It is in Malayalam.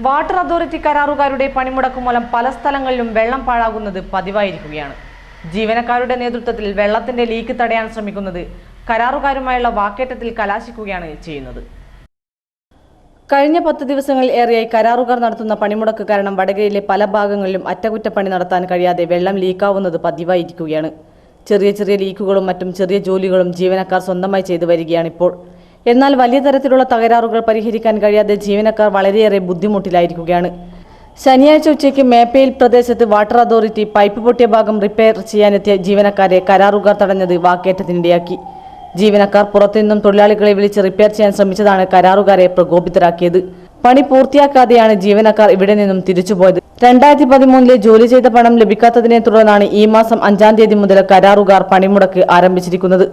വാട്ടർ അതോറിറ്റി കരാറുകാരുടെ പണിമുടക്ക് മൂലം പല സ്ഥലങ്ങളിലും വെള്ളം പാഴാകുന്നത് പതിവായിരിക്കുകയാണ്. ജീവനക്കാരുടെ നേതൃത്വത്തിൽ വെള്ളത്തിന്റെ ലീക്ക് തടയാൻ ശ്രമിക്കുന്നത് കരാറുകാരുമായുള്ള വാക്കേറ്റത്തിൽ കലാശിക്കുകയാണ് ചെയ്യുന്നത്. കഴിഞ്ഞ പത്ത് ദിവസങ്ങളിൽ ഏറെയായി കരാറുകാർ നടത്തുന്ന പണിമുടക്ക് കാരണം വടകരയിലെ പല ഭാഗങ്ങളിലും അറ്റകുറ്റപ്പണി നടത്താൻ കഴിയാതെ വെള്ളം ലീക്കാവുന്നത് പതിവായിരിക്കുകയാണ്. ചെറിയ ചെറിയ ലീക്കുകളും മറ്റും ചെറിയ ജോലികളും ജീവനക്കാർ സ്വന്തമായി ചെയ്തു വരികയാണിപ്പോൾ എന്നാൽ വലിയ തരത്തിലുള്ള തകരാറുകൾ പരിഹരിക്കാൻ കഴിയാതെ ജീവനക്കാർ വളരെയേറെ ബുദ്ധിമുട്ടിലായിരിക്കുകയാണ്. ശനിയാഴ്ച ഉച്ചയ്ക്ക് മേപ്പയിൽ പ്രദേശത്ത് വാട്ടർ അതോറിറ്റി പൈപ്പ് പൊട്ടിയ ഭാഗം റിപ്പയർ ചെയ്യാനെത്തിയ ജീവനക്കാരെ കരാറുകാർ തടഞ്ഞത് വാക്കേറ്റത്തിനിടയാക്കി. ജീവനക്കാർ പുറത്തുനിന്നും തൊഴിലാളികളെ വിളിച്ച് റിപ്പയർ ചെയ്യാൻ ശ്രമിച്ചതാണ് കരാറുകാരെ പ്രകോപിതരാക്കിയത്. പണി പൂർത്തിയാക്കാതെയാണ് ജീവനക്കാർ ഇവിടെ നിന്നും തിരിച്ചുപോയത് രണ്ടായിരത്തി പതിമൂന്നിലെ ജോലി ചെയ്ത പണം ലഭിക്കാത്തതിനെ തുടർന്നാണ് ഈ മാസം അഞ്ചാം തീയതി മുതൽ കരാറുകാർ പണിമുടക്ക് ആരംഭിച്ചിരിക്കുന്നത്.